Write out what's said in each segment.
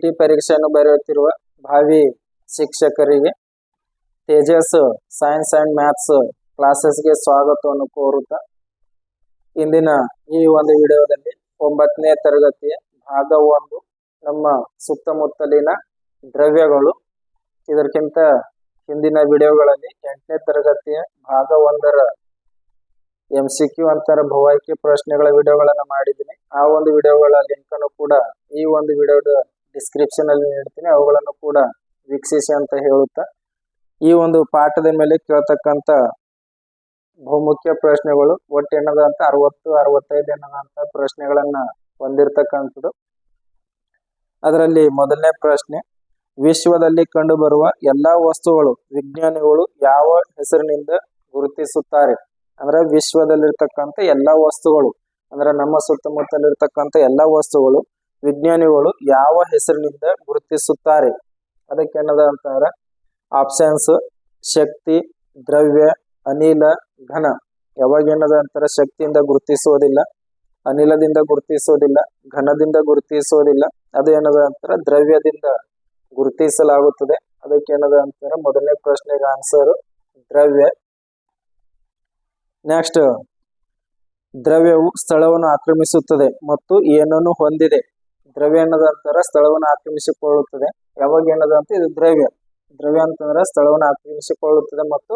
T ಪರೀಕ್ಷೆಯನ್ನು ಬರೆಯುತ್ತಿರುವ ಭಾವಿ ಶಿಕ್ಷಕರಿಗೆ ತೇಜಸ್ ಸೈನ್ಸ್ ಅಂಡ್ ಮ್ಯಾಥ್ಸ್ ಕ್ಲಾಸಸ್ಗೆ ಸ್ವಾಗತವನ್ನು ಕೋರುತ್ತಾ ಇಂದಿನ ಈ ಒಂದು ವಿಡಿಯೋದಲ್ಲಿ ಒಂಬತ್ತನೇ ತರಗತಿಯ ಭಾಗ ಒಂದು ನಮ್ಮ ಸುತ್ತಮುತ್ತಲಿನ ದ್ರವ್ಯಗಳು. ಇದಕ್ಕಿಂತ ಹಿಂದಿನ ವಿಡಿಯೋಗಳಲ್ಲಿ ಎಂಟನೇ ತರಗತಿಯ ಭಾಗ ಒಂದರ ಎಂ ಸಿ ಕ್ಯೂ ಅಂತರ ಭವಾಯ್ಕೆ ಪ್ರಶ್ನೆಗಳ ವಿಡಿಯೋಗಳನ್ನು ಮಾಡಿದ್ದೀನಿ. ಆ ಒಂದು ವಿಡಿಯೋಗಳ ಲಿಂಕ್ ಅನ್ನು ಕೂಡ ಈ ಒಂದು ವಿಡಿಯೋದ ಡಿಸ್ಕ್ರಿಪ್ಷನ್ ಅಲ್ಲಿ ನೀಡ್ತೀನಿ ಅವುಗಳನ್ನು ಕೂಡ ವೀಕ್ಷಿಸಿ ಅಂತ ಹೇಳುತ್ತಾ, ಈ ಒಂದು ಪಾಠದ ಮೇಲೆ ಕೇಳ್ತಕ್ಕಂಥ ಬಹುಮುಖ್ಯ ಪ್ರಶ್ನೆಗಳು, ಒಟ್ಟು ಎನ್ನದಂತ ಅರವತ್ತು, ಅರವತ್ತೈದು ಎನ್ನದಂತ ಪ್ರಶ್ನೆಗಳನ್ನ ಹೊಂದಿರತಕ್ಕಂಥದ್ದು. ಅದರಲ್ಲಿ ಮೊದಲನೇ ಪ್ರಶ್ನೆ, ವಿಶ್ವದಲ್ಲಿ ಕಂಡುಬರುವ ಎಲ್ಲಾ ವಸ್ತುಗಳು, ವಿಜ್ಞಾನಿಗಳು ಯಾವ ಹೆಸರಿನಿಂದ ಗುರುತಿಸುತ್ತಾರೆ? ಅಂದ್ರೆ ವಿಶ್ವದಲ್ಲಿರ್ತಕ್ಕಂಥ ಎಲ್ಲಾ ವಸ್ತುಗಳು, ಅಂದ್ರೆ ನಮ್ಮ ಸುತ್ತಮುತ್ತಲಿರ್ತಕ್ಕಂಥ ಎಲ್ಲಾ ವಸ್ತುಗಳು ವಿಜ್ಞಾನಿಗಳು ಯಾವ ಹೆಸರಿನಿಂದ ಗುರುತಿಸುತ್ತಾರೆ? ಅದಕ್ಕೆ ಏನದ ಅಂತಾರೆ? ಆಪ್ಷನ್ಸ್ ಶಕ್ತಿ, ದ್ರವ್ಯ, ಅನಿಲ, ಘನ. ಯಾವಾಗ ಏನದ ಅಂತಾರೆ? ಶಕ್ತಿಯಿಂದ ಗುರುತಿಸುವುದಿಲ್ಲ, ಅನಿಲದಿಂದ ಗುರುತಿಸುವುದಿಲ್ಲ, ಘನದಿಂದ ಗುರುತಿಸುವುದಿಲ್ಲ. ಅದು ಏನದ ಅಂತಾರೆ? ದ್ರವ್ಯದಿಂದ ಗುರುತಿಸಲಾಗುತ್ತದೆ. ಅದಕ್ಕೆ ಏನದ ಅಂತಾರೆ? ಮೊದಲನೇ ಪ್ರಶ್ನೆಗೆ ಆನ್ಸರ್ ದ್ರವ್ಯ. ನೆಕ್ಸ್ಟ್ ದ್ರವ್ಯವು ಸ್ಥಳವನ್ನು ಆಕ್ರಮಿಸುತ್ತದೆ ಮತ್ತು ಏನನ್ನು ಹೊಂದಿದೆ? ದ್ರವ್ಯ ಅನ್ನೋದು ಅಂತಂದ್ರೆ ಸ್ಥಳವನ್ನು ಆಕ್ರಮಿಸಿಕೊಳ್ಳುತ್ತದೆ. ಯಾವಾಗ ಏನದ ಅಂತ ಇದು ದ್ರವ್ಯ. ದ್ರವ್ಯ ಅಂತಂದ್ರೆ ಸ್ಥಳವನ್ನು ಆಕ್ರಮಿಸಿಕೊಳ್ಳುತ್ತದೆ ಮತ್ತು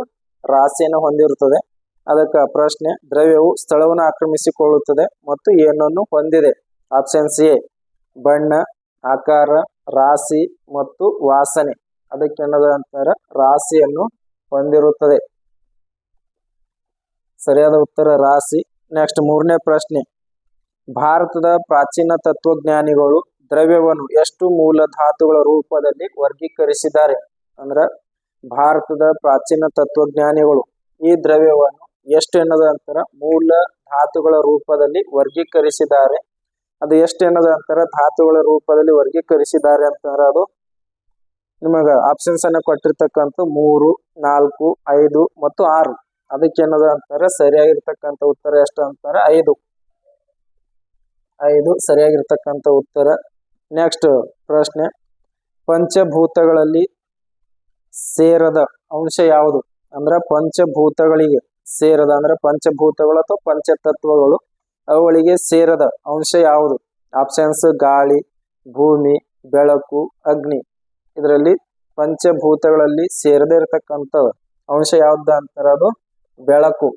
ರಾಶಿಯನ್ನು ಹೊಂದಿರುತ್ತದೆ. ಅದಕ್ಕೆ ಪ್ರಶ್ನೆ, ದ್ರವ್ಯವು ಸ್ಥಳವನ್ನು ಆಕ್ರಮಿಸಿಕೊಳ್ಳುತ್ತದೆ ಮತ್ತು ಏನನ್ನು ಹೊಂದಿದೆ? ಆಪ್ಷನ್ ಸಿ ಬಣ್ಣ, ಆಕಾರ, ರಾಶಿ ಮತ್ತು ವಾಸನೆ. ಅದಕ್ಕೆ ಏನದ ಅಂತಂದ್ರೆ ರಾಶಿಯನ್ನು ಹೊಂದಿರುತ್ತದೆ. ಸರಿಯಾದ ಉತ್ತರ ರಾಶಿ. ನೆಕ್ಸ್ಟ್ ಮೂರನೇ ಪ್ರಶ್ನೆ. ಭಾರತದ ಪ್ರಾಚೀನ ತತ್ವಜ್ಞಾನಿಗಳು ದ್ರವ್ಯವನ್ನು ಎಷ್ಟು ಮೂಲ ಧಾತುಗಳ ರೂಪದಲ್ಲಿ ವರ್ಗೀಕರಿಸಿದ್ದಾರೆ? ಅಂದ್ರ, ಭಾರತದ ಪ್ರಾಚೀನ ತತ್ವಜ್ಞಾನಿಗಳು ಈ ದ್ರವ್ಯವನ್ನು ಎಷ್ಟು ಎನ್ನದ ಅಂತರ ಮೂಲ ಧಾತುಗಳ ರೂಪದಲ್ಲಿ ವರ್ಗೀಕರಿಸಿದ್ದಾರೆ? ಅದು ಎಷ್ಟು ಎನ್ನದ ಅಂತರ ಧಾತುಗಳ ರೂಪದಲ್ಲಿ ವರ್ಗೀಕರಿಸಿದ್ದಾರೆ ಅಂತಂದ್ರೆ ಅದು ನಿಮಗ ಆಪ್ಷನ್ಸ್ ಅನ್ನ ಕೊಟ್ಟಿರ್ತಕ್ಕಂಥ ಮೂರು, ನಾಲ್ಕು, ಐದು ಮತ್ತು ಆರು. ಅದಕ್ಕೆ ಏನದ ಅಂತಾರೆ ಸರಿಯಾಗಿರ್ತಕ್ಕಂಥ ಉತ್ತರ ಎಷ್ಟು ಅಂತಾರೆ? ಐದು. ಐದು ಸರಿಯಾಗಿರ್ತಕ್ಕಂಥ ಉತ್ತರ. ನೆಕ್ಸ್ಟ್ ಪ್ರಶ್ನೆ. ಪಂಚಭೂತಗಳಲ್ಲಿ ಸೇರದ ಅಂಶ ಯಾವುದು? ಅಂದ್ರೆ ಪಂಚಭೂತಗಳಿಗೆ ಸೇರದ, ಅಂದ್ರೆ ಪಂಚಭೂತಗಳು ಅಥವಾ ಪಂಚತತ್ವಗಳು, ಅವುಗಳಿಗೆ ಸೇರದ ಅಂಶ ಯಾವುದು? ಆಪ್ಷನ್ಸ್ ಗಾಳಿ, ಭೂಮಿ, ಬೆಳಕು, ಅಗ್ನಿ. ಇದರಲ್ಲಿ ಪಂಚಭೂತಗಳಲ್ಲಿ ಸೇರದೇ ಇರತಕ್ಕಂತ ಅಂಶ ಯಾವ್ದು ಅಂತಾರೆ ಅದು? ಬೆಳಕು.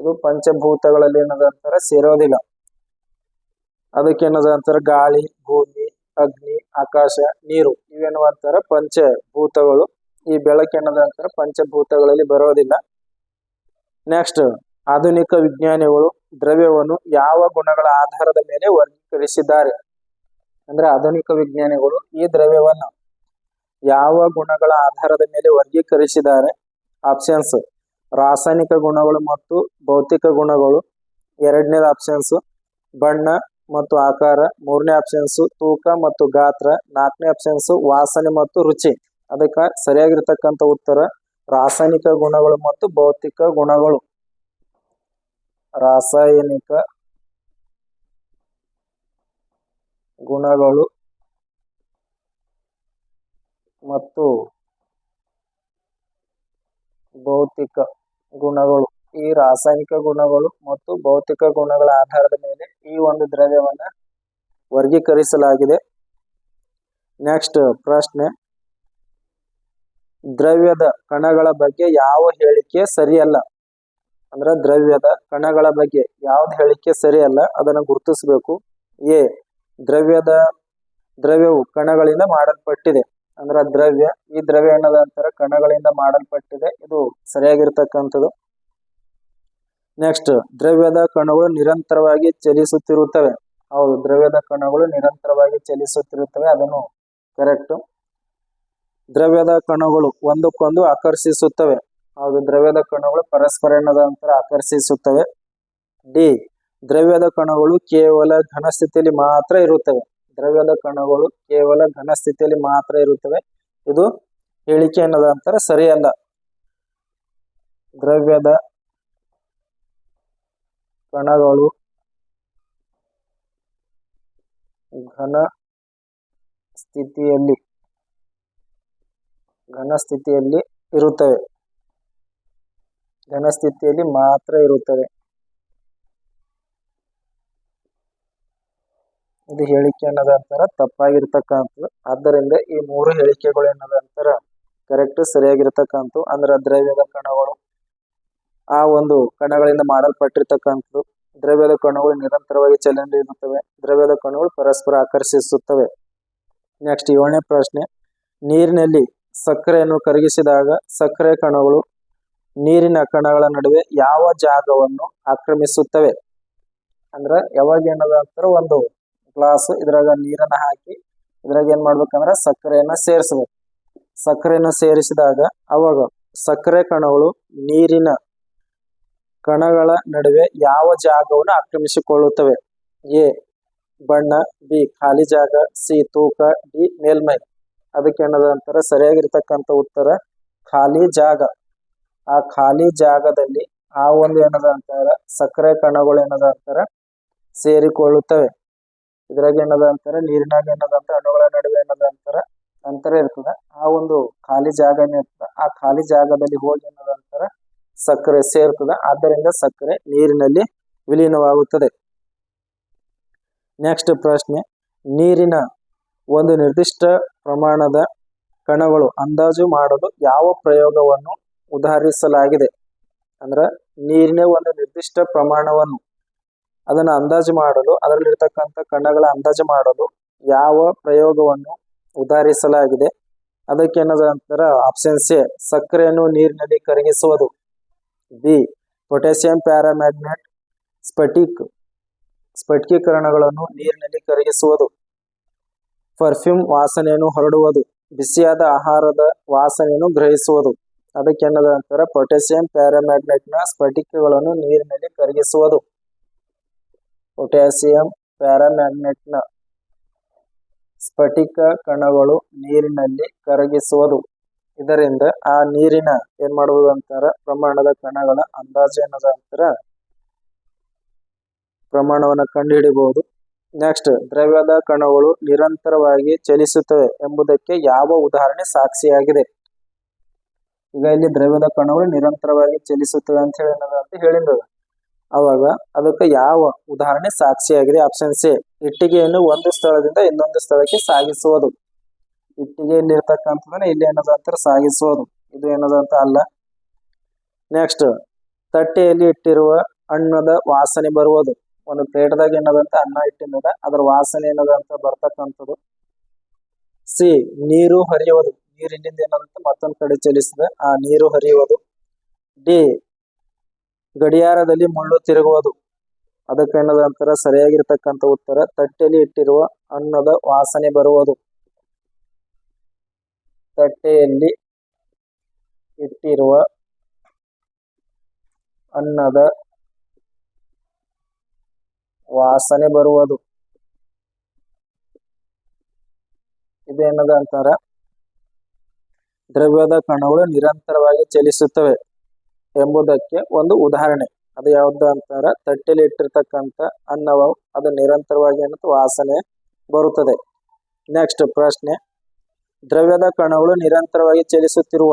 ಇದು ಪಂಚಭೂತಗಳಲ್ಲಿ ಏನದ ಅಂತಾರೆ? ಸೇರೋದಿಲ್ಲ. ಅದಕ್ಕೆ ಏನದ ಅಂತಾರೆ? ಗಾಳಿ, ಭೂಮಿ, ಅಗ್ನಿ, ಆಕಾಶ, ನೀರು ಇವೇನು ಅಂತಾರೆ ಪಂಚಭೂತಗಳು. ಈ ಬೆಳಕು ಅಂತಾರ ಅಂತಾರೆ? ಪಂಚಭೂತಗಳಲ್ಲಿ ಬರೋದಿಲ್ಲ. ನೆಕ್ಸ್ಟ್ ಆಧುನಿಕ ವಿಜ್ಞಾನಿಗಳು ದ್ರವ್ಯವನ್ನು ಯಾವ ಗುಣಗಳ ಆಧಾರದ ಮೇಲೆ ವರ್ಗೀಕರಿಸಿದ್ದಾರೆ? ಅಂದ್ರೆ ಆಧುನಿಕ ವಿಜ್ಞಾನಿಗಳು ಈ ದ್ರವ್ಯವನ್ನು ಯಾವ ಗುಣಗಳ ಆಧಾರದ ಮೇಲೆ ವರ್ಗೀಕರಿಸಿದ್ದಾರೆ? ಆಪ್ಷನ್ಸ್ ರಾಸಾಯನಿಕ ಗುಣಗಳು ಮತ್ತು ಭೌತಿಕ ಗುಣಗಳು. ಎರಡನೇದ ಆಪ್ಷನ್ಸ್ ಬಣ್ಣ ಮತ್ತು ಆಕಾರ. ಮೂರನೇ ಆಪ್ಷನ್ಸ್ ತೂಕ ಮತ್ತು ಗಾತ್ರ. ನಾಲ್ಕನೇ ಆಪ್ಷನ್ಸ್ ವಾಸನೆ ಮತ್ತು ರುಚಿ. ಅದಕ್ಕೆ ಸರಿಯಾಗಿರ್ತಕ್ಕಂಥ ಉತ್ತರ, ರಾಸಾಯನಿಕ ಗುಣಗಳು ಮತ್ತು ಭೌತಿಕ ಗುಣಗಳು. ರಾಸಾಯನಿಕ ಗುಣಗಳು ಮತ್ತು ಭೌತಿಕ ಗುಣಗಳು. ಈ ರಾಸಾಯನಿಕ ಗುಣಗಳು ಮತ್ತು ಭೌತಿಕ ಗುಣಗಳ ಆಧಾರದ ಮೇಲೆ ಈ ಒಂದು ದ್ರವ್ಯವನ್ನ ವರ್ಗೀಕರಿಸಲಾಗಿದೆ. ನೆಕ್ಸ್ಟ್ ಪ್ರಶ್ನೆ. ದ್ರವ್ಯದ ಕಣಗಳ ಬಗ್ಗೆ ಯಾವ ಹೇಳಿಕೆ ಸರಿಯಲ್ಲ? ಅಂದ್ರೆ ದ್ರವ್ಯದ ಕಣಗಳ ಬಗ್ಗೆ ಯಾವ್ದು ಹೇಳಿಕೆ ಸರಿಯಲ್ಲ ಅದನ್ನು ಗುರುತಿಸಬೇಕು. ಎ, ದ್ರವ್ಯದ ದ್ರವ್ಯವು ಕಣಗಳಿಂದ ಮಾಡಲ್ಪಟ್ಟಿದೆ. ಅಂದ್ರೆ ದ್ರವ್ಯ, ಈ ದ್ರವ್ಯ ಏನದ ಅಂತರ ಕಣಗಳಿಂದ ಮಾಡಲ್ಪಟ್ಟಿದೆ. ಇದು ಸರಿಯಾಗಿರ್ತಕ್ಕಂಥದ್ದು. ನೆಕ್ಸ್ಟ್ ದ್ರವ್ಯದ ಕಣಗಳು ನಿರಂತರವಾಗಿ ಚಲಿಸುತ್ತಿರುತ್ತವೆ. ಹೌದು, ದ್ರವ್ಯದ ಕಣಗಳು ನಿರಂತರವಾಗಿ ಚಲಿಸುತ್ತಿರುತ್ತವೆ. ಅದನ್ನು ಕರೆಕ್ಟ್ ದ್ರವ್ಯದ ಕಣಗಳು ಒಂದಕ್ಕೊಂದು ಆಕರ್ಷಿಸುತ್ತವೆ. ಹೌದು, ದ್ರವ್ಯದ ಕಣಗಳು ಪರಸ್ಪರ ನಂತರ ಆಕರ್ಷಿಸುತ್ತವೆ. ಡಿ ದ್ರವ್ಯದ ಕಣಗಳು ಕೇವಲ ಘನ ಸ್ಥಿತಿಯಲ್ಲಿ ಮಾತ್ರ ಇರುತ್ತವೆ. ದ್ರವ್ಯದ ಕಣಗಳು ಕೇವಲ ಘನ ಸ್ಥಿತಿಯಲ್ಲಿ ಮಾತ್ರ ಇರುತ್ತವೆ. ಇದು ಹೇಳಿಕೆ ಅನ್ನೋದ ಅಂತರ ಸರಿಯಲ್ಲ. ದ್ರವ್ಯದ ಕಣಗಳು. ಘನ ಸ್ಥಿತಿಯಲ್ಲಿ ಘನ ಸ್ಥಿತಿಯಲ್ಲಿ ಇರುತ್ತವೆ. ಘನ ಸ್ಥಿತಿಯಲ್ಲಿ ಮಾತ್ರ ಇರುತ್ತವೆ. ಇದು ಹೇಳಿಕೆ ಅನ್ನೋದ ಅಂತಾರ ತಪ್ಪಾಗಿರ್ತಕ್ಕಂಥದ್ದು. ಆದ್ದರಿಂದ ಈ ಮೂರು ಹೇಳಿಕೆಗಳು ಏನದ ಅಂತಾರ ಕರೆಕ್ಟ್ ಸರಿಯಾಗಿರ್ತಕ್ಕಂಥವು. ಅಂದ್ರೆ ದ್ರವ್ಯದ ಕಣಗಳು. ಆ ಒಂದು ಕಣಗಳಿಂದ ಮಾಡಲ್ಪಟ್ಟಿರ್ತಕ್ಕಂಥದ್ದು. ದ್ರವ್ಯದ ಕಣಗಳು ನಿರಂತರವಾಗಿ ಚಲನೆ ಇರುತ್ತವೆ ದ್ರವ್ಯದ ಕಣಗಳು ಪರಸ್ಪರ ಆಕರ್ಷಿಸುತ್ತವೆ. ನೆಕ್ಸ್ಟ್ ಏಳನೇ ಪ್ರಶ್ನೆ. ನೀರಿನಲ್ಲಿ ಸಕ್ಕರೆಯನ್ನು ಕರಗಿಸಿದಾಗ ಸಕ್ಕರೆ ಕಣಗಳು ನೀರಿನ ಕಣಗಳ ನಡುವೆ ಯಾವ ಜಾಗವನ್ನು ಆಕ್ರಮಿಸುತ್ತವೆ? ಅಂದ್ರ ಯಾವಾಗ ಏನದ ಅಂತಾರ ಒಂದು ಗ್ಲಾಸ್ ಇದ್ರಾಗ ನೀರನ್ನ ಹಾಕಿ ಇದ್ರಾಗ ಏನ್ ಮಾಡ್ಬೇಕಂದ್ರ ಸಕ್ಕರೆಯನ್ನ ಸೇರಿಸ್ಬೇಕು. ಸಕ್ಕರೆಯನ್ನು ಸೇರಿಸಿದಾಗ ಅವಾಗ ಸಕ್ಕರೆ ಕಣಗಳು ನೀರಿನ ಕಣಗಳ ನಡುವೆ ಯಾವ ಜಾಗವನ್ನು ಆಕ್ರಮಿಸಿಕೊಳ್ಳುತ್ತವೆ? ಎ. ಬಣ್ಣ, ಬಿ. ಖಾಲಿ ಜಾಗ, ಸಿ. ತೂಕ, ಡಿ. ಮೇಲ್ಮೈ. ಅದಕ್ಕೆ ಏನದ ಅಂತಾರ ಸರಿಯಾಗಿರ್ತಕ್ಕಂಥ ಉತ್ತರ ಖಾಲಿ ಜಾಗ. ಆ ಖಾಲಿ ಜಾಗದಲ್ಲಿ ಆ ಒಂದು ಏನದ ಅಂತಾರ, ಸಕ್ಕರೆ ಕಣಗಳು ಏನದ ಅಂತಾರ ಸೇರಿಕೊಳ್ಳುತ್ತವೆ. ಇದ್ರಾಗ ಏನದ ಅಂತಾರೆ, ನೀರಿನಾಗ ಏನದ ಅಂತ ಅಣುಗಳ ನಡುವೆ ಏನದ ಅಂತಾರ ಅಂತರ ಇರ್ತದ. ಆ ಒಂದು ಖಾಲಿ ಜಾಗನೇ ಇರ್ತದ. ಆ ಖಾಲಿ ಜಾಗದಲ್ಲಿ ಹೋಗಿ ಏನದ ಅಂತಾರ ಸಕ್ಕರೆ ಸೇರ್ತದೆ. ಆದ್ದರಿಂದ ಸಕ್ಕರೆ ನೀರಿನಲ್ಲಿ ವಿಲೀನವಾಗುತ್ತದೆ. ನೆಕ್ಸ್ಟ್ ಪ್ರಶ್ನೆ. ನೀರಿನ ಒಂದು ನಿರ್ದಿಷ್ಟ ಪ್ರಮಾಣದ ಕಣಗಳು ಅಂದಾಜು ಮಾಡಲು ಯಾವ ಪ್ರಯೋಗವನ್ನು ಉದಾಹರಿಸಲಾಗಿದೆ? ಅಂದ್ರೆ ನೀರಿನ ಒಂದು ನಿರ್ದಿಷ್ಟ ಪ್ರಮಾಣವನ್ನು ಅದನ್ನು ಅಂದಾಜು ಮಾಡಲು, ಅದರಲ್ಲಿರ್ತಕ್ಕಂಥ ಕಣಗಳ ಅಂದಾಜು ಮಾಡಲು ಯಾವ ಪ್ರಯೋಗವನ್ನು ಉದಾಹರಿಸಲಾಗಿದೆ? ಅದಕ್ಕೆ ಏನದ ಆಪ್ಷನ್ ಎ ಸಕ್ಕರೆಯನ್ನು ನೀರಿನಲ್ಲಿ ಕರಗಿಸುವುದು. ಬಿ ಪೊಟ್ಯಾಸಿಯಂ ಪ್ಯಾರಾಮ್ಯಾಗ್ನೆಟ್ ಸ್ಫಟಿಕ್, ಸ್ಫಟಿಕೀಕರಣಗಳನ್ನು ನೀರಿನಲ್ಲಿ ಕರಗಿಸುವುದು. ಪರ್ಫ್ಯೂಮ್ ವಾಸನೆಯನ್ನು ಹೊರಡುವುದು. ಬಿಸಿಯಾದ ಆಹಾರದ ವಾಸನೆಯನ್ನು ಗ್ರಹಿಸುವುದು. ಅದಕ್ಕೆ ನಂತರ ಪೊಟ್ಯಾಸಿಯಂ ಪ್ಯಾರಾಮ್ಯಾಗ್ನೆಟ್ನ ಸ್ಫಟಿಕಗಳನ್ನು ನೀರಿನಲ್ಲಿ ಕರಗಿಸುವುದು. ಪೊಟ್ಯಾಸಿಯಂ ಪ್ಯಾರಾಮ್ಯಾಗ್ನೆಟ್ನ ಸ್ಫಟಿಕ ಕಣಗಳು ನೀರಿನಲ್ಲಿ ಕರಗಿಸುವುದು. ಇದರಿಂದ ಆ ನೀರಿನ ಏನ್ ಮಾಡುವುದು ಅಂತಾರ? ಪ್ರಮಾಣದ ಕಣಗಳ ಅಂದಾಜು ಏನದ ಅಂತಾರ? ಪ್ರಮಾಣವನ್ನು ಕಂಡುಹಿಡಿಬಹುದು ನೆಕ್ಸ್ಟ್ ದ್ರವ್ಯದ ಕಣಗಳು ನಿರಂತರವಾಗಿ ಚಲಿಸುತ್ತವೆ ಎಂಬುದಕ್ಕೆ ಯಾವ ಉದಾಹರಣೆ ಸಾಕ್ಷಿಯಾಗಿದೆ? ಈಗ ಇಲ್ಲಿ ದ್ರವ್ಯದ ಕಣಗಳು ನಿರಂತರವಾಗಿ ಚಲಿಸುತ್ತವೆ ಅಂತ ಹೇಳಿ ಅಂತ ಹೇಳಿದ್ರು ಅವಾಗ ಅದಕ್ಕೆ ಯಾವ ಉದಾಹರಣೆ ಸಾಕ್ಷಿಯಾಗಿದೆ? ಆಪ್ಷನ್ ಸಿ ಇಟ್ಟಿಗೆಯನ್ನು ಒಂದು ಸ್ಥಳದಿಂದ ಇನ್ನೊಂದು ಸ್ಥಳಕ್ಕೆ ಸಾಗಿಸುವುದು. ಇಟ್ಟಿಗೆಯಲ್ಲಿ ಇರ್ತಕ್ಕಂಥದನ್ನ ಇಲ್ಲಿ ಏನದ ಸಾಗಿಸೋದು. ಇದು ಏನದ ಅಂತ ಅಲ್ಲ. ನೆಕ್ಸ್ಟ್ ತಟ್ಟೆಯಲ್ಲಿ ಇಟ್ಟಿರುವ ಅನ್ನದ ವಾಸನೆ ಬರುವುದು. ಒಂದು ಪ್ಲೇಟ್ದಾಗ ಏನದಂತ ಅನ್ನ ಇಟ್ಟಿಂದ ಅದ್ರ ವಾಸನೆ ಏನದ ಅಂತ ಬರ್ತಕ್ಕಂಥದ್ದು. ಸಿ, ನೀರು ಹರಿಯುವುದು. ನೀರಿನಿಂದ ಏನದಂತ ಮತ್ತೊಂದು ಕಡೆ ಚಲಿಸಿದ, ಆ ನೀರು ಹರಿಯುವುದು. ಡಿ, ಗಡಿಯಾರದಲ್ಲಿ ಮುಳ್ಳು ತಿರುಗುವುದು. ಅದಕ್ಕೆ ಏನದ ಅಂತಾರ? ಸರಿಯಾಗಿರ್ತಕ್ಕಂಥ ಉತ್ತರ, ತಟ್ಟೆಯಲ್ಲಿ ಇಟ್ಟಿರುವ ಅನ್ನದ ವಾಸನೆ ಬರುವುದು. ತಟ್ಟೆಯಲ್ಲಿ ಇಟ್ಟಿರುವ ಅನ್ನದ ವಾಸನೆ ಬರುವುದು. ಇದೇನದ ಅಂತಾರ? ದ್ರವ್ಯದ ಕಣಗಳು ನಿರಂತರವಾಗಿ ಚಲಿಸುತ್ತವೆ ಎಂಬುದಕ್ಕೆ ಒಂದು ಉದಾಹರಣೆ. ಅದು ಯಾವ್ದು ಅಂತಾರ? ತಟ್ಟೆಯಲ್ಲಿ ಇಟ್ಟಿರ್ತಕ್ಕಂಥ ಅನ್ನವು, ಅದು ನಿರಂತರವಾಗಿ ಏನಂತ ವಾಸನೆ ಬರುತ್ತದೆ. ನೆಕ್ಸ್ಟ್ ಪ್ರಶ್ನೆ. ದ್ರವ್ಯದ ಕಣಗಳು ನಿರಂತರವಾಗಿ ಚಲಿಸುತ್ತಿರುವ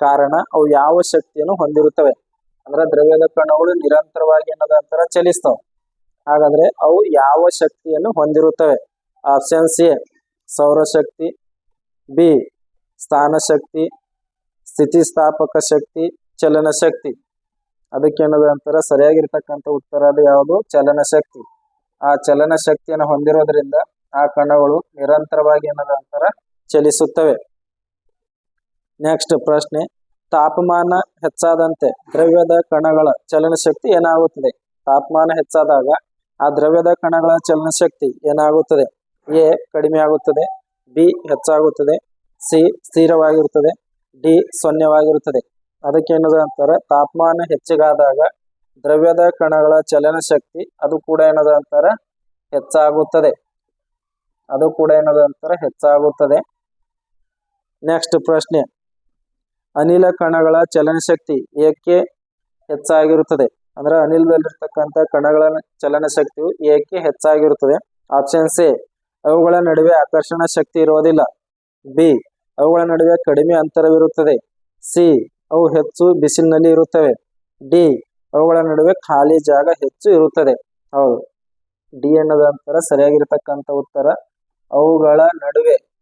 ಕಾರಣ ಅವು ಯಾವ ಶಕ್ತಿಯನ್ನು ಹೊಂದಿರುತ್ತವೆ? ಅಂದ್ರೆ ದ್ರವ್ಯದ ಕಣಗಳು ನಿರಂತರವಾಗಿ ಏನದ ಅಂತಾರ ಚಲಿಸ್ತಾವ. ಹಾಗಾದ್ರೆ ಅವು ಯಾವ ಶಕ್ತಿಯನ್ನು ಹೊಂದಿರುತ್ತವೆ? ಆಪ್ಷನ್ ಸಿ ಸೌರಶಕ್ತಿ. ಬಿ ಸ್ಥಾನ ಶಕ್ತಿ ಸ್ಥಿತಿಸ್ಥಾಪಕ ಶಕ್ತಿ ಚಲನ ಶಕ್ತಿ ಅದಕ್ಕೆ ಏನದ ಅಂತಾರ ಸರಿಯಾಗಿರ್ತಕ್ಕಂಥ ಉತ್ತರ ಅದು ಯಾವುದು? ಚಲನ ಶಕ್ತಿ ಆ ಚಲನ ಶಕ್ತಿಯನ್ನು ಹೊಂದಿರೋದ್ರಿಂದ ಆ ಕಣಗಳು ನಿರಂತರವಾಗಿ ಏನದ ಅಂತಾರ ಚಲಿಸುತ್ತವೆ. ನೆಕ್ಸ್ಟ್ ಪ್ರಶ್ನೆ. ತಾಪಮಾನ ಹೆಚ್ಚಾದಂತೆ ದ್ರವ್ಯದ ಕಣಗಳ ಚಲನ ಶಕ್ತಿ ಏನಾಗುತ್ತದೆ? ತಾಪಮಾನ ಹೆಚ್ಚಾದಾಗ ಆ ದ್ರವ್ಯದ ಕಣಗಳ ಚಲನ ಶಕ್ತಿ ಏನಾಗುತ್ತದೆ? ಎ ಕಡಿಮೆ ಆಗುತ್ತದೆ ಬಿ ಹೆಚ್ಚಾಗುತ್ತದೆ, ಸಿ ಸ್ಥಿರವಾಗಿರುತ್ತದೆ, ಡಿ ಸೊನ್ನೆವಾಗಿರುತ್ತದೆ. ಅದಕ್ಕೆ ಏನದ ಅಂತಾರ? ತಾಪಮಾನ ಹೆಚ್ಚಿಗಾದಾಗ ದ್ರವ್ಯದ ಕಣಗಳ ಚಲನ ಶಕ್ತಿ ಅದು ಕೂಡ ಏನದ ಅಂತಾರೆ? ಹೆಚ್ಚಾಗುತ್ತದೆ. ಅದು ಕೂಡ ಏನದ ಅಂತಾರೆ? ಹೆಚ್ಚಾಗುತ್ತದೆ. ನೆಕ್ಸ್ಟ್ ಪ್ರಶ್ನೆ. ಅನಿಲ ಕಣಗಳ ಚಲನಶಕ್ತಿ ಏಕೆ ಹೆಚ್ಚಾಗಿರುತ್ತದೆ? ಅಂದ್ರೆ ಅನಿಲದಲ್ಲಿರ್ತಕ್ಕಂಥ ಕಣಗಳ ಚಲನ ಶಕ್ತಿಯು ಏಕೆ ಹೆಚ್ಚಾಗಿರುತ್ತದೆ? ಆಪ್ಷನ್ ಸಿ ಅವುಗಳ ನಡುವೆ ಆಕರ್ಷಣ ಶಕ್ತಿ ಇರುವುದಿಲ್ಲ. ಬಿ ಅವುಗಳ ನಡುವೆ ಕಡಿಮೆ ಅಂತರವಿರುತ್ತದೆ. ಸಿ ಅವು ಹೆಚ್ಚು ಬಿಸಿಲಿನಲ್ಲಿ ಇರುತ್ತವೆ. ಡಿ ಅವುಗಳ ನಡುವೆ ಖಾಲಿ ಜಾಗ ಹೆಚ್ಚು ಇರುತ್ತದೆ. ಹೌದು. ಡಿ ಅನ್ನೋದ ಅಂತರ ಸರಿಯಾಗಿರ್ತಕ್ಕಂಥ ಉತ್ತರ. ಅವುಗಳ ನಡುವೆ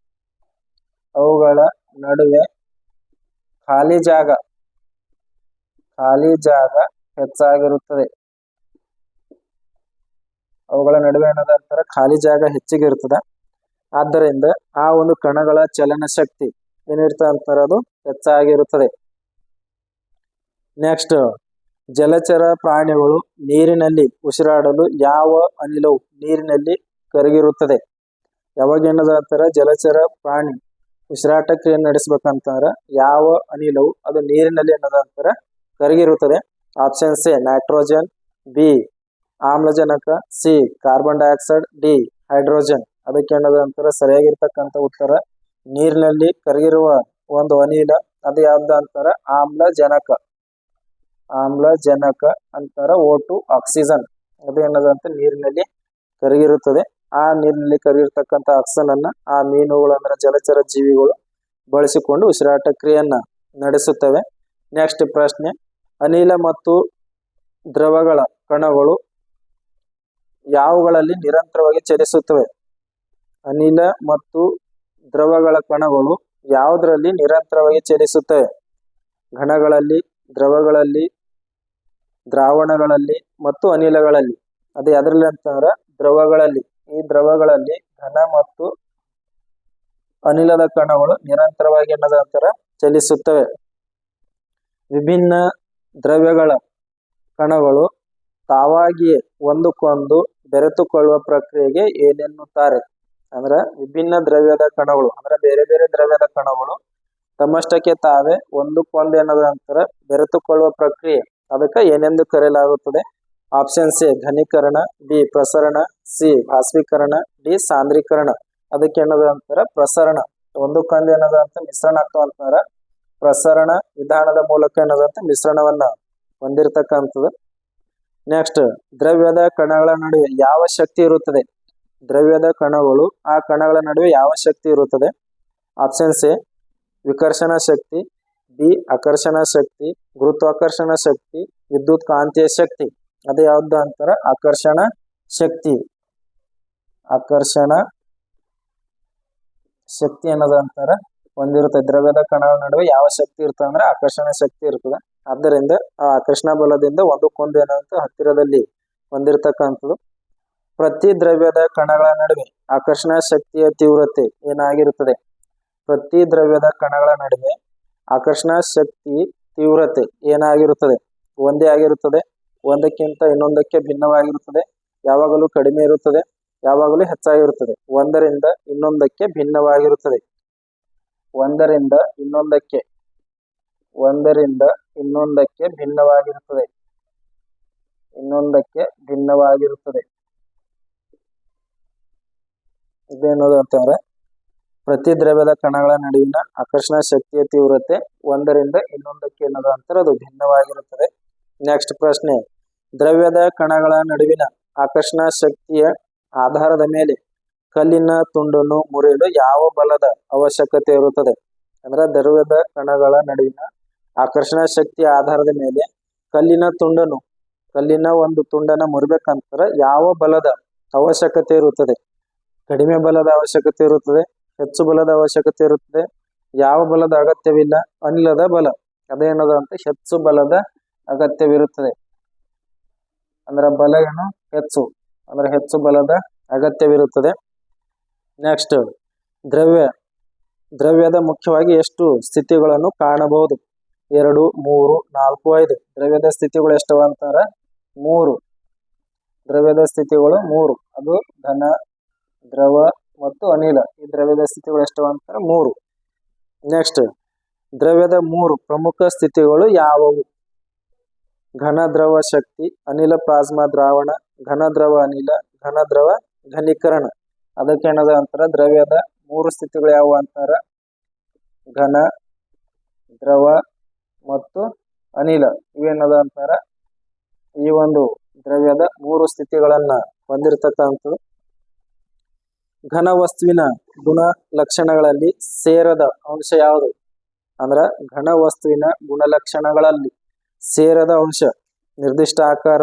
ಅವುಗಳ ನಡುವೆ ಖಾಲಿ ಜಾಗ ಖಾಲಿ ಜಾಗ ಹೆಚ್ಚಾಗಿರುತ್ತದೆ. ಅವುಗಳ ನಡುವೆ ಅಂತರ ಖಾಲಿ ಜಾಗ ಹೆಚ್ಚಿಗೆ ಆದ್ದರಿಂದ ಆ ಒಂದು ಕಣಗಳ ಚಲನ ಶಕ್ತಿ ಏನಿರ್ತದೆ ಅಂತಾರೆ ಅದು ಹೆಚ್ಚಾಗಿರುತ್ತದೆ. ನೆಕ್ಸ್ಟ್ ಜಲಚರ ಪ್ರಾಣಿಗಳು ನೀರಿನಲ್ಲಿ ಉಸಿರಾಡಲು ಯಾವ ಅನಿಲವು ನೀರಿನಲ್ಲಿ ಕರಗಿರುತ್ತದೆ? ಯಾವಾಗ ಏನದ ಅಂತಾರ ಜಲಚರ ಪ್ರಾಣಿ. ಉಸಿರಾಟ ಕ್ರಿಯೆ ನಡೆಸಬೇಕಂತಂದ್ರೆ ಯಾವ ಅನಿಲವು ಅದು ನೀರಿನಲ್ಲಿ ಅನ್ನೋದಂತರ ಕರಗಿರುತ್ತದೆ. ಆಪ್ಷನ್ ಸಿ ನೈಟ್ರೋಜನ್ ಬಿ ಆಮ್ಲಜನಕ. C carbon dioxide D hydrogen ಅದಕ್ಕೆ ಅನ್ನೋದಂತರ ಸರಿಯಾಗಿರ್ತಕ್ಕಂಥ ಉತ್ತರ. ನೀರಿನಲ್ಲಿ ಕರಗಿರುವ ಒಂದು ಅನಿಲ ಅದು ಯಾವ್ದು ಅಂತಾರ? ಆಮ್ಲಜನಕ. ಆಮ್ಲಜನಕ ಅಂತಾರ ಓಟು ಆಕ್ಸಿಜನ್ ಅದು ಏನದಂತ ನೀರಿನಲ್ಲಿ ಕರಗಿರುತ್ತದೆ. ಆ ನೀರಿನಲ್ಲಿ ಕರಗಿರ್ತಕ್ಕಂಥ ಆಕ್ಸಿಜನ್ ಅನ್ನ ಆ ಮೀನುಗಳು ಅಂದ್ರೆ ಜಲಚರ ಜೀವಿಗಳು ಬಳಸಿಕೊಂಡು ಉಸಿರಾಟ ಕ್ರಿಯೆಯನ್ನ ನಡೆಸುತ್ತವೆ. ನೆಕ್ಸ್ಟ್ ಪ್ರಶ್ನೆ. ಅನಿಲ ಮತ್ತು ದ್ರವಗಳ ಕಣಗಳು ಯಾವುಗಳಲ್ಲಿ ನಿರಂತರವಾಗಿ ಚಲಿಸುತ್ತವೆ? ಅನಿಲ ಮತ್ತು ದ್ರವಗಳ ಕಣಗಳು ಯಾವುದರಲ್ಲಿ ನಿರಂತರವಾಗಿ ಚಲಿಸುತ್ತವೆ? ಘನಗಳಲ್ಲಿ, ದ್ರವಗಳಲ್ಲಿ, ದ್ರಾವಣಗಳಲ್ಲಿ ಮತ್ತು ಅನಿಲಗಳಲ್ಲಿ. ಅದು ಯಾವ್ದ್ರಲ್ಲಿ ಅಂತಂದ್ರೆ ದ್ರವಗಳಲ್ಲಿ. ಈ ದ್ರವಗಳಲ್ಲಿ ಘನ ಮತ್ತು ಅನಿಲದ ಕಣಗಳು ನಿರಂತರವಾಗಿ ನಂತರ ಚಲಿಸುತ್ತವೆ. ವಿಭಿನ್ನ ದ್ರವ್ಯಗಳ ಕಣಗಳು ತಾವಾಗಿಯೇ ಒಂದಕ್ಕೊಂದು ಬೆರೆತುಕೊಳ್ಳುವ ಪ್ರಕ್ರಿಯೆಗೆ ಏನೆನ್ನುತ್ತಾರೆ? ಅಂದ್ರೆ ವಿಭಿನ್ನ ದ್ರವ್ಯದ ಕಣಗಳು, ಅಂದ್ರೆ ಬೇರೆ ಬೇರೆ ದ್ರವ್ಯದ ಕಣಗಳು ತಮ್ಮಷ್ಟಕ್ಕೆ ತಾವೇ ಒಂದಕ್ಕೊಂದು ಅನ್ನೋದ ನಂತರ ಬೆರೆತುಕೊಳ್ಳುವ ಪ್ರಕ್ರಿಯೆ. ಅದಕ್ಕೆ ಏನೆಂದು ಕರೆಯಲಾಗುತ್ತದೆ? ಆಪ್ಷನ್ ಸಿ ಘನೀಕರಣ. ಬಿ ಪ್ರಸರಣ. ಸಿ ಭಾಸ್ವೀಕರಣ. ಡಿ ಸಾಂದ್ರೀಕರಣ. ಅದಕ್ಕೆ ಏನದ ಅಂತಾರ? ಪ್ರಸರಣ. ಒಂದಕ್ಕೊಂದು ಏನದ ಅಂತ? ಮಿಶ್ರಣ ಆಗ್ತಾವ ಅಂತಾರ. ಪ್ರಸರಣ ವಿಧಾನದ ಮೂಲಕ ಏನದಂತ ಮಿಶ್ರಣವನ್ನ ಹೊಂದಿರತಕ್ಕಂಥದ್ದು. ನೆಕ್ಸ್ಟ್ ದ್ರವ್ಯದ ಕಣಗಳ ನಡುವೆ ಯಾವ ಶಕ್ತಿ ಇರುತ್ತದೆ? ದ್ರವ್ಯದ ಕಣಗಳು ಆ ಕಣಗಳ ನಡುವೆ ಯಾವ ಶಕ್ತಿ ಇರುತ್ತದೆ? ಆಪ್ಷನ್ ಸಿ ವಿಕರ್ಷಣ ಶಕ್ತಿ. ಬಿ ಆಕರ್ಷಣ ಶಕ್ತಿ. ಗುರುತ್ವಾಕರ್ಷಣ ಶಕ್ತಿ. ವಿದ್ಯುತ್ ಕಾಂತೀಯ ಶಕ್ತಿ. ಅದು ಯಾವ್ದು ಅಂತಾರ? ಆಕರ್ಷಣ ಶಕ್ತಿ. ಆಕರ್ಷಣ ಶಕ್ತಿ ಅನ್ನೋದು ಅಂತಾರ. ಒಂದಿರುತ್ತೆ. ದ್ರವ್ಯದ ಕಣಗಳ ನಡುವೆ ಯಾವ ಶಕ್ತಿ ಇರ್ತದೆ ಅಂದ್ರೆ ಆಕರ್ಷಣ ಶಕ್ತಿ ಇರ್ತದೆ. ಆದ್ದರಿಂದ ಆ ಆಕರ್ಷಣ ಬಲದಿಂದ ಒಂದಕ್ಕೊಂದು ಏನಂತ ಹತ್ತಿರದಲ್ಲಿ ಹೊಂದಿರತಕ್ಕಂಥದ್ದು. ಪ್ರತಿ ದ್ರವ್ಯದ ಕಣಗಳ ನಡುವೆ ಆಕರ್ಷಣ ಶಕ್ತಿಯ ತೀವ್ರತೆ ಏನಾಗಿರುತ್ತದೆ? ಪ್ರತಿ ದ್ರವ್ಯದ ಕಣಗಳ ನಡುವೆ ಆಕರ್ಷಣ ಶಕ್ತಿ ತೀವ್ರತೆ ಏನಾಗಿರುತ್ತದೆ? ಒಂದೇ ಆಗಿರುತ್ತದೆ. ಒಂದಕ್ಕಿಂತ ಇನ್ನೊಂದಕ್ಕೆ ಭಿನ್ನವಾಗಿರುತ್ತದೆ. ಯಾವಾಗಲೂ ಕಡಿಮೆ ಇರುತ್ತದೆ, ಯಾವಾಗಲೂ ಹೆಚ್ಚಾಗಿರುತ್ತದೆ. ಒಂದರಿಂದ ಇನ್ನೊಂದಕ್ಕೆ ಭಿನ್ನವಾಗಿರುತ್ತದೆ. ಒಂದರಿಂದ ಇನ್ನೊಂದಕ್ಕೆ ಒಂದರಿಂದ ಇನ್ನೊಂದಕ್ಕೆ ಭಿನ್ನವಾಗಿರುತ್ತದೆ. ಇನ್ನೊಂದಕ್ಕೆ ಭಿನ್ನವಾಗಿರುತ್ತದೆ. ಇದೇನದು ಅಂತಂದ್ರೆ ಪ್ರತಿ ದ್ರವ್ಯದ ಕಣಗಳ ನಡುವಿನ ಆಕರ್ಷಣ ಶಕ್ತಿಯ ತೀವ್ರತೆ ಒಂದರಿಂದ ಇನ್ನೊಂದಕ್ಕೆ ಏನದ ಅಂತಾರೆ ಅದು ಭಿನ್ನವಾಗಿರುತ್ತದೆ. ನೆಕ್ಸ್ಟ್ ಪ್ರಶ್ನೆ. ದ್ರವ್ಯದ ಕಣಗಳ ನಡುವಿನ ಆಕರ್ಷಣ ಶಕ್ತಿಯ ಆಧಾರದ ಮೇಲೆ ಕಲ್ಲಿನ ತುಂಡನ್ನು ಮುರಿಯಲು ಯಾವ ಬಲದ ಅವಶ್ಯಕತೆ ಇರುತ್ತದೆ? ಅಂದ್ರೆ ದ್ರವ್ಯದ ಕಣಗಳ ನಡುವಿನ ಆಕರ್ಷಣ ಶಕ್ತಿಯ ಆಧಾರದ ಮೇಲೆ ಕಲ್ಲಿನ ತುಂಡನ್ನು, ಕಲ್ಲಿನ ಒಂದು ತುಂಡನ ಮುರಿಬೇಕಂತರ ಯಾವ ಬಲದ ಅವಶ್ಯಕತೆ ಇರುತ್ತದೆ? ಕಡಿಮೆ ಬಲದ ಅವಶ್ಯಕತೆ ಇರುತ್ತದೆ, ಹೆಚ್ಚು ಬಲದ ಅವಶ್ಯಕತೆ ಇರುತ್ತದೆ, ಯಾವ ಬಲದ ಅಗತ್ಯವಿಲ್ಲ, ಅನಿಲದ ಬಲ ಅದೇನದ ಅಂತ ಹೆಚ್ಚು ಬಲದ ಅಗತ್ಯವಿರುತ್ತದೆ. ಅಂದ್ರೆ ಬಲ ಏನು ಹೆಚ್ಚು, ಅಂದ್ರೆ ಹೆಚ್ಚು ಬಲದ ಅಗತ್ಯವಿರುತ್ತದೆ. ನೆಕ್ಸ್ಟ್ ದ್ರವ್ಯ. ದ್ರವ್ಯದ ಮುಖ್ಯವಾಗಿ ಎಷ್ಟು ಸ್ಥಿತಿಗಳನ್ನು ಕಾಣಬಹುದು? ಎರಡು, ಮೂರು, ನಾಲ್ಕು, ಐದು. ದ್ರವ್ಯದ ಸ್ಥಿತಿಗಳು ಎಷ್ಟು ಅಂತಾರೆ? ಮೂರು. ದ್ರವ್ಯದ ಸ್ಥಿತಿಗಳು ಮೂರು. ಅದು ಘನ ದ್ರವ ಮತ್ತು ಅನಿಲ. ಈ ದ್ರವ್ಯದ ಸ್ಥಿತಿಗಳು ಎಷ್ಟು ಅಂತಾರೆ? ಮೂರು. ನೆಕ್ಸ್ಟ್ ದ್ರವ್ಯದ ಮೂರು ಪ್ರಮುಖ ಸ್ಥಿತಿಗಳು ಯಾವುವು? ಘನ ದ್ರವ ಶಕ್ತಿ, ಅನಿಲ ಪ್ಲಾಸ್ಮಾ ದ್ರಾವಣ ಘನ ದ್ರವ ಅನಿಲ ಘನ ದ್ರವ ಘನೀಕರಣ. ಅದಕ್ಕೆ ಏನದ ಅಂತಾರ? ದ್ರವ್ಯದ ಮೂರು ಸ್ಥಿತಿಗಳು ಯಾವುವು ಅಂತಾರ? ಘನ, ದ್ರವ ಮತ್ತು ಅನಿಲ. ಇವೇನದ ಅಂತಾರ? ಈ ಒಂದು ದ್ರವ್ಯದ ಮೂರು ಸ್ಥಿತಿಗಳನ್ನ ಹೊಂದಿರತಕ್ಕಂಥದ್ದು. ಘನ ವಸ್ತುವಿನ ಗುಣ ಲಕ್ಷಣಗಳಲ್ಲಿ ಸೇರದ ಅಂಶ ಯಾವುದು? ಅಂದ್ರ ಘನ ವಸ್ತುವಿನ ಗುಣಲಕ್ಷಣಗಳಲ್ಲಿ. ಸೇರದ ಅಂಶ, ನಿರ್ದಿಷ್ಟ ಆಕಾರ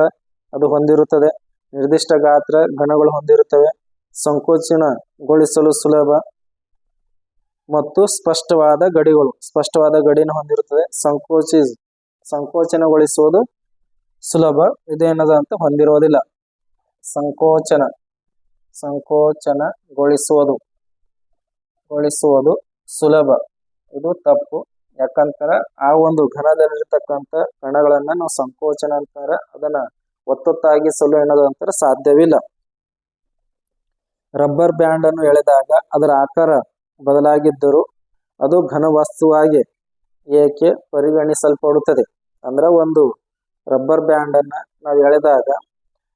ಅದು ಹೊಂದಿರುತ್ತದೆ. ನಿರ್ದಿಷ್ಟ ಗಾತ್ರ ಗಣಗಳು ಹೊಂದಿರುತ್ತವೆ. ಸಂಕೋಚನಗೊಳಿಸಲು ಸುಲಭ ಮತ್ತು ಸ್ಪಷ್ಟವಾದ ಗಡಿಗಳು. ಸ್ಪಷ್ಟವಾದ ಗಡಿನ ಹೊಂದಿರುತ್ತದೆ ಸಂಕೋಚ ಸಂಕೋಚನಗೊಳಿಸುವುದು ಸುಲಭ. ಇದೇನದ ಅಂತ ಹೊಂದಿರುವುದಿಲ್ಲ. ಸಂಕೋಚನ, ಸಂಕೋಚನಗೊಳಿಸುವುದು, ಗೊಳಿಸುವುದು ಸುಲಭ. ಇದು ತಪ್ಪು. ಯಾಕಂತರ ಆ ಒಂದು ಘನದಲ್ಲಿರ್ತಕ್ಕಂಥ ಕಣಗಳನ್ನ ನಾವು ಸಂಕೋಚನ ಅಂತಾರ ಅದನ್ನ ಒತ್ತೊತ್ತಾಗಿಸಲು ಏನದು ಅಂತಾರ ಸಾಧ್ಯವಿಲ್ಲ ರಬ್ಬರ್ ಬ್ಯಾಂಡ್ ಅನ್ನು ಎಳೆದಾಗ ಅದರ ಆಕಾರ ಬದಲಾಗಿದ್ದರೂ ಅದು ಘನ ವಸ್ತುವಾಗಿ ಏಕೆ ಪರಿಗಣಿಸಲ್ಪಡುತ್ತದೆ? ಅಂದ್ರೆ ಒಂದು ರಬ್ಬರ್ ಬ್ಯಾಂಡ್ ಅನ್ನ ನಾವು ಎಳೆದಾಗ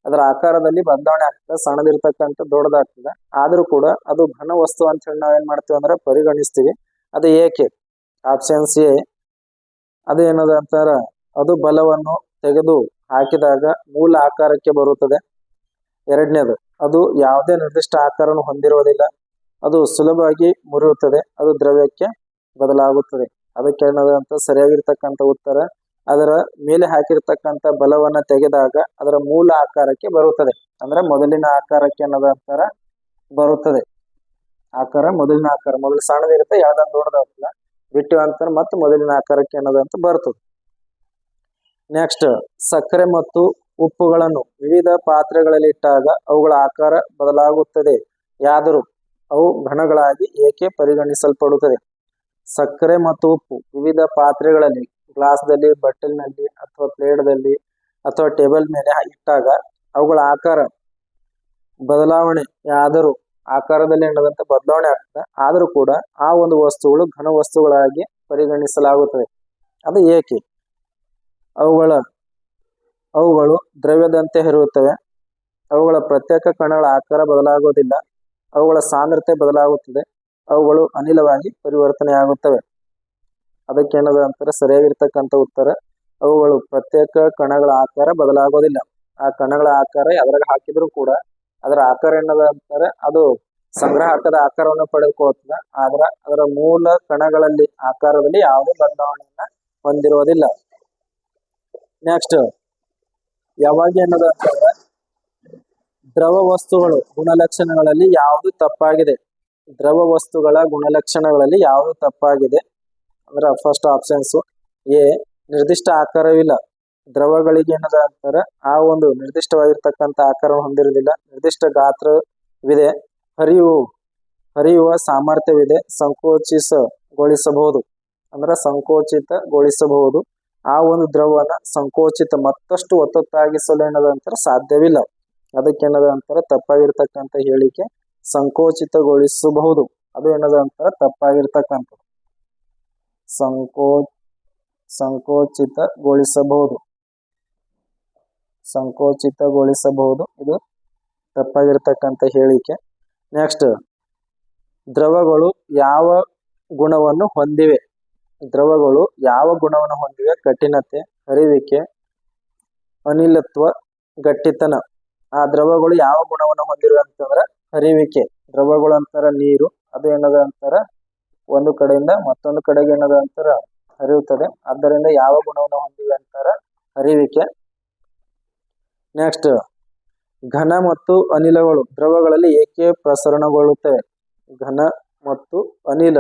ಅದರ ಆಕಾರದಲ್ಲಿ ಬದಲಾವಣೆ ಆಗ್ತದೆ, ಸಣ್ಣದಿರ್ತಕ್ಕಂಥ ದೊಡ್ಡದಾಗ್ತದೆ. ಆದ್ರೂ ಕೂಡ ಅದು ಘನ ವಸ್ತು ಅಂತ ಹೇಳಿ ನಾವೇನ್ ಮಾಡ್ತೀವಿ ಅಂದ್ರೆ ಪರಿಗಣಿಸ್ತೀವಿ. ಅದು ಏಕೆ? ಆಪ್ಷನ್ಸ್ ಸಿ ಅದು ಏನದು ಅಂತಾರ? ಅದು ಬಲವನ್ನು ತೆಗೆದು ಹಾಕಿದಾಗ ಮೂಲ ಆಕಾರಕ್ಕೆ ಬರುತ್ತದೆ. ಎರಡನೇದು, ಅದು ಯಾವುದೇ ನಿರ್ದಿಷ್ಟ ಆಕಾರವನ್ನು ಹೊಂದಿರುವುದಿಲ್ಲ. ಅದು ಸುಲಭವಾಗಿ ಮುರಿಯುತ್ತದೆ. ಅದು ದ್ರವ್ಯಕ್ಕೆ ಬದಲಾಗುತ್ತದೆ. ಅದಕ್ಕೆ ಏನದಂತ ಸರಿಯಾಗಿರ್ತಕ್ಕಂತ ಉತ್ತರ. ಅದರ ಮೇಲೆ ಹಾಕಿರ್ತಕ್ಕಂಥ ಬಲವನ್ನ ತೆಗೆದಾಗ ಅದರ ಮೂಲ ಆಕಾರಕ್ಕೆ ಬರುತ್ತದೆ. ಅಂದ್ರೆ ಮೊದಲಿನ ಆಕಾರಕ್ಕೆ ಅನ್ನೋದ ಅಂತಾರ? ಬರುತ್ತದೆ. ಆಕಾರ ಮೊದಲಿನ ಆಕಾರ. ಮೊದಲು ಸಣ್ಣದಿರುತ್ತೆ ಯಾವ್ದಾದ್ರು ದೊಡ್ಡದಾಗ್ತದ ಬಿಟ್ಟು ಅಂತ ಮತ್ತೆ ಮೊದಲಿನ ಆಕಾರಕ್ಕೆ ಅನ್ನೋದಂತ ಬರ್ತದೆ. ನೆಕ್ಸ್ಟ್ ಸಕ್ಕರೆ ಮತ್ತು ಉಪ್ಪುಗಳನ್ನು ವಿವಿಧ ಪಾತ್ರೆಗಳಲ್ಲಿ ಇಟ್ಟಾಗ ಅವುಗಳ ಆಕಾರ ಬದಲಾಗುತ್ತದೆ. ಯಾದರೂ ಅವು ಘನಗಳಾಗಿ ಏಕೆ ಪರಿಗಣಿಸಲ್ಪಡುತ್ತದೆ? ಸಕ್ಕರೆ ಮತ್ತು ಉಪ್ಪು ವಿವಿಧ ಪಾತ್ರೆಗಳಲ್ಲಿ ಗ್ಲಾಸ್ದಲ್ಲಿ, ಬಟ್ಟಲಿನಲ್ಲಿ ಅಥವಾ ಪ್ಲೇಟ್ದಲ್ಲಿ ಅಥವಾ ಟೇಬಲ್ ಮೇಲೆ ಇಟ್ಟಾಗ ಅವುಗಳ ಆಕಾರ ಬದಲಾವಣೆ ಆದರೂ ಆಕಾರದಲ್ಲಿ ನಡೆದಂತ ಬದಲಾವಣೆ ಆಗ್ತದೆ. ಆದರೂ ಕೂಡ ಆ ಒಂದು ವಸ್ತುಗಳು ಘನ ವಸ್ತುಗಳಾಗಿ ಪರಿಗಣಿಸಲಾಗುತ್ತದೆ. ಅದು ಏಕೆ? ಅವುಗಳ, ಅವುಗಳು ದ್ರವ್ಯದಂತೆ ಇರುತ್ತವೆ. ಅವುಗಳ ಪ್ರತ್ಯೇಕ ಕಣಗಳ ಆಕಾರ ಬದಲಾಗುವುದಿಲ್ಲ. ಅವುಗಳ ಸಾಂದ್ರತೆ ಬದಲಾಗುತ್ತದೆ. ಅವುಗಳು ಅನಿಲವಾಗಿ ಪರಿವರ್ತನೆಯಾಗುತ್ತವೆ. ಅದಕ್ಕೆ ಏನದ ಅಂತಾರೆ? ಸರಿಯಾಗಿರ್ತಕ್ಕಂಥ ಉತ್ತರ. ಅವುಗಳು ಪ್ರತ್ಯೇಕ ಕಣಗಳ ಆಕಾರ ಬದಲಾಗೋದಿಲ್ಲ ಆ ಕಣಗಳ ಆಕಾರ ಅದರಲ್ಲಿ ಹಾಕಿದ್ರು ಕೂಡ ಅದರ ಆಕಾರ ಏನದ ಅಂತಾರೆ? ಅದು ಸಂಗ್ರಾಹಕದ ಆಕಾರವನ್ನು ಪಡೆದುಕೊಳ್ಳುತ್ತದೆ. ಆದ್ರ ಅದರ ಮೂಲ ಕಣಗಳಲ್ಲಿ, ಆಕಾರದಲ್ಲಿ ಯಾವುದೇ ಬದಲಾವಣೆಯನ್ನ ಹೊಂದಿರುವುದಿಲ್ಲ. ನೆಕ್ಸ್ಟ್ ಯಾವಾಗ ಏನದ ಅಂತಂದ್ರೆ ದ್ರವ ವಸ್ತುಗಳು, ಗುಣಲಕ್ಷಣಗಳಲ್ಲಿ ಯಾವುದು ತಪ್ಪಾಗಿದೆ? ದ್ರವ ವಸ್ತುಗಳ ಗುಣಲಕ್ಷಣಗಳಲ್ಲಿ ಯಾವುದು ತಪ್ಪಾಗಿದೆ? ಅಂದ್ರೆ ಫಸ್ಟ್ ಆಪ್ಷನ್ಸ್ ಎ, ನಿರ್ದಿಷ್ಟ ಆಕಾರವಿಲ್ಲ. ದ್ರವಗಳಿಗೆ ಏನದ ಅಂತಾರೆ? ಆ ಒಂದು ನಿರ್ದಿಷ್ಟವಾಗಿರ್ತಕ್ಕಂಥ ಆಕಾರವನ್ನು ಹೊಂದಿರುವುದಿಲ್ಲ. ನಿರ್ದಿಷ್ಟ ಗಾತ್ರವಿದೆ. ಹರಿವು, ಹರಿಯುವ ಸಾಮರ್ಥ್ಯವಿದೆ. ಸಂಕೋಚಿಸಗೊಳಿಸಬಹುದು. ಅಂದ್ರೆ ಸಂಕೋಚಿತಗೊಳಿಸಬಹುದು. ಆ ಒಂದು ದ್ರವನ ಸಂಕೋಚಿತ ಮತ್ತಷ್ಟು ಒತ್ತೊತ್ತಾಗಿಸಲು ಏನದ ಅಂತಾರೆ? ಸಾಧ್ಯವಿಲ್ಲ. ಅದಕ್ಕೇನದ ಅಂತಾರೆ? ತಪ್ಪಾಗಿರ್ತಕ್ಕಂಥ ಹೇಳಿಕೆ ಸಂಕೋಚಿತಗೊಳಿಸಬಹುದು. ಅದು ಏನದ ಅಂತಾರೆ? ತಪ್ಪಾಗಿರ್ತಕ್ಕಂಥದ್ದು. ಸಂಕೋ, ಸಂಕೋಚಿತಗೊಳಿಸಬಹುದು. ಸಂಕೋಚಿತಗೊಳಿಸಬಹುದು. ಇದು ತಪ್ಪಾಗಿರ್ತಕ್ಕಂಥ ಹೇಳಿಕೆ. ನೆಕ್ಸ್ಟ್ ದ್ರವಗಳು ಯಾವ ಗುಣವನ್ನು ಹೊಂದಿವೆ? ದ್ರವಗಳು ಯಾವ ಗುಣವನ್ನು ಹೊಂದಿವೆ? ಕಠಿಣತೆ, ಹರಿವಿಕೆ, ಅನಿಲತ್ವ, ಗಟ್ಟಿತನ. ಆ ದ್ರವಗಳು ಯಾವ ಗುಣವನ್ನು ಹೊಂದಿವೆ ಅಂತಂದ್ರೆ ಹರಿವಿಕೆ. ದ್ರವಗಳು ಅಂತಾರ ನೀರು, ಅದು ಏನದ ಅಂತಾರ? ಒಂದು ಕಡೆಯಿಂದ ಮತ್ತೊಂದು ಕಡೆಗೆ ಏನದ ಅಂತಾರ? ಹರಿಯುತ್ತದೆ. ಆದ್ದರಿಂದ ಯಾವ ಗುಣವನ್ನು ಹೊಂದಿವೆ ಅಂತಾರ? ಹರಿವಿಕೆ. ನೆಕ್ಸ್ಟ್ ಘನ ಮತ್ತು ಅನಿಲಗಳು, ದ್ರವಗಳಲ್ಲಿ ಏಕೆ ಪ್ರಸರಣಗೊಳ್ಳುತ್ತವೆ ಘನ ಮತ್ತು ಅನಿಲ.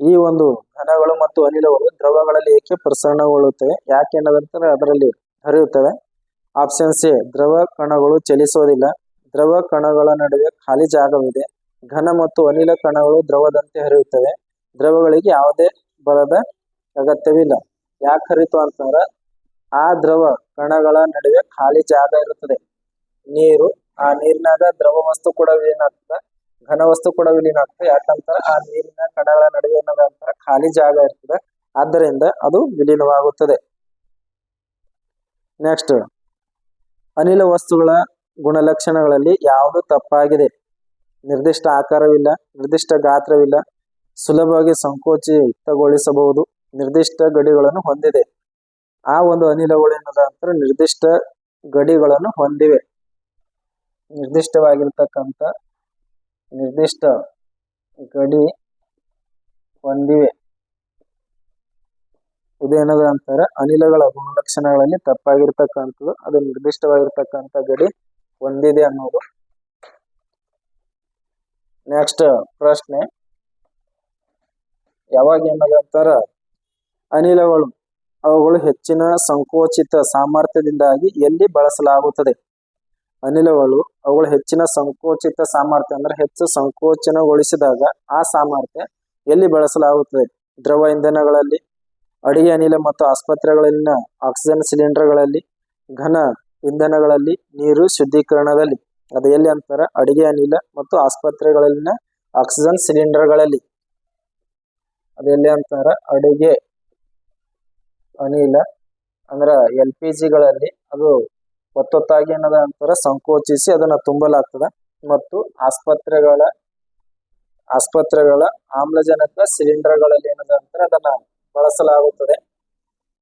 ಈ ಒಂದು ಘನಗಳು ಮತ್ತು ಅನಿಲಗಳು ದ್ರವಗಳಲ್ಲಿ ಏಕೆ ಪ್ರಸರಣಗೊಳ್ಳುತ್ತವೆ? ಯಾಕೆ ಅನ್ನೋದಂತಾರೆ ಅದರಲ್ಲಿ ಹರಿಯುತ್ತವೆ ಆಪ್ಷನ್ ಸಿ ದ್ರವ ಕಣಗಳು ಚಲಿಸೋದಿಲ್ಲ. ದ್ರವ ಕಣಗಳ ನಡುವೆ ಖಾಲಿ ಜಾಗವಿದೆ. ಘನ ಮತ್ತು ಅನಿಲ ಕಣಗಳು ದ್ರವದಂತೆ ಹರಿಯುತ್ತವೆ. ದ್ರವಗಳಿಗೆ ಯಾವುದೇ ಬಲದ ಅಗತ್ಯವಿಲ್ಲ. ಯಾಕೆ ಹರಿತು ಅಂತಂದ್ರೆ, ಆ ದ್ರವ ಕಣಗಳ ನಡುವೆ ಖಾಲಿ ಜಾಗ ಇರುತ್ತದೆ. ನೀರು, ಆ ನೀರಿನಾಗ ದ್ರವ ವಸ್ತು ಕೂಡ ವಿಲೀನ ಆಗ್ತದೆ. ಘನ ವಸ್ತು ಕೂಡ ವಿಲೀನ ಆಗ್ತದೆ. ಯಾಕಂತ ಆ ನೀರಿನ ಕಣಗಳ ನಡುವೆ ಏನದಂತರ ಖಾಲಿ ಜಾಗ ಇರ್ತದೆ. ಆದ್ದರಿಂದ ಅದು ವಿಲೀನವಾಗುತ್ತದೆ. ನೆಕ್ಸ್ಟ್ ಅನಿಲ ವಸ್ತುಗಳ ಗುಣಲಕ್ಷಣಗಳಲ್ಲಿ ಯಾವುದು ತಪ್ಪಾಗಿದೆ? ನಿರ್ದಿಷ್ಟ ಆಕಾರವಿಲ್ಲ, ನಿರ್ದಿಷ್ಟ ಗಾತ್ರವಿಲ್ಲ, ಸುಲಭವಾಗಿ ಸಂಕೋಚಿತಗೊಳಿಸಬಹುದು, ನಿರ್ದಿಷ್ಟ ಗಡಿಗಳನ್ನು ಹೊಂದಿದೆ. ಆ ಒಂದು ಅನಿಲಗಳು ಏನದ ಅಂತಾರೆ ನಿರ್ದಿಷ್ಟ ಗಡಿಗಳನ್ನು ಹೊಂದಿವೆ. ನಿರ್ದಿಷ್ಟವಾಗಿರ್ತಕ್ಕಂಥ ನಿರ್ದಿಷ್ಟ ಗಡಿ ಹೊಂದಿವೆ. ಇದೇನದ ಅಂತಾರೆ? ಅನಿಲಗಳ ಗುಣಲಕ್ಷಣಗಳಲ್ಲಿ ತಪ್ಪಾಗಿರ್ತಕ್ಕಂಥದ್ದು, ಅದು ನಿರ್ದಿಷ್ಟವಾಗಿರ್ತಕ್ಕಂಥ ಗಡಿ ಹೊಂದಿದೆ ಅನ್ನೋದು. ನೆಕ್ಸ್ಟ್ ಪ್ರಶ್ನೆ. ಯಾವಾಗ ಏನದ ಅಂತಾರ? ಅನಿಲಗಳು. ಅವುಗಳು ಹೆಚ್ಚಿನ ಸಂಕೋಚಿತ ಸಾಮರ್ಥ್ಯದಿಂದಾಗಿ ಎಲ್ಲಿ ಬಳಸಲಾಗುತ್ತದೆ? ಅನಿಲಗಳು ಅವುಗಳು ಹೆಚ್ಚಿನ ಸಂಕೋಚಿತ ಸಾಮರ್ಥ್ಯ ಅಂದ್ರೆ ಹೆಚ್ಚು ಸಂಕೋಚನಗೊಳಿಸಿದಾಗ ಆ ಸಾಮರ್ಥ್ಯ ಎಲ್ಲಿ ಬಳಸಲಾಗುತ್ತದೆ? ದ್ರವ ಇಂಧನಗಳಲ್ಲಿ ಅಡಿಗೆ ಅನಿಲ ಮತ್ತು ಆಸ್ಪತ್ರೆಗಳಲ್ಲಿನ ಆಕ್ಸಿಜನ್ ಸಿಲಿಂಡರ್ಗಳಲ್ಲಿ, ಘನ ಇಂಧನಗಳಲ್ಲಿ, ನೀರು ಶುದ್ಧೀಕರಣದಲ್ಲಿ. ಅದು ಎಲ್ಲಿ ಅಂತಾರ? ಅಡಿಗೆ ಅನಿಲ ಮತ್ತು ಆಸ್ಪತ್ರೆಗಳಲ್ಲಿನ ಆಕ್ಸಿಜನ್ ಸಿಲಿಂಡರ್ಗಳಲ್ಲಿ. ಅದೆಲ್ಲಿ ಅಂತಾರ? ಅಡಿಗೆ ಅನಿಲ ಅಂದ್ರ ಎಲ್ ಪಿ ಜಿಗಳಲ್ಲಿ ಅದು ಒತ್ತೊತ್ತಾಗಿ ಏನದ ಅಂತಾರ ಸಂಕೋಚಿಸಿ ಅದನ್ನ ತುಂಬಲಾಗ್ತದ. ಮತ್ತು ಆಸ್ಪತ್ರೆಗಳ ಆಸ್ಪತ್ರೆಗಳ ಆಮ್ಲಜನಕ ಸಿಲಿಂಡರ್ಗಳಲ್ಲಿ ಏನದ ಅಂತಾರ ಅದನ್ನ ಬಳಸಲಾಗುತ್ತದೆ.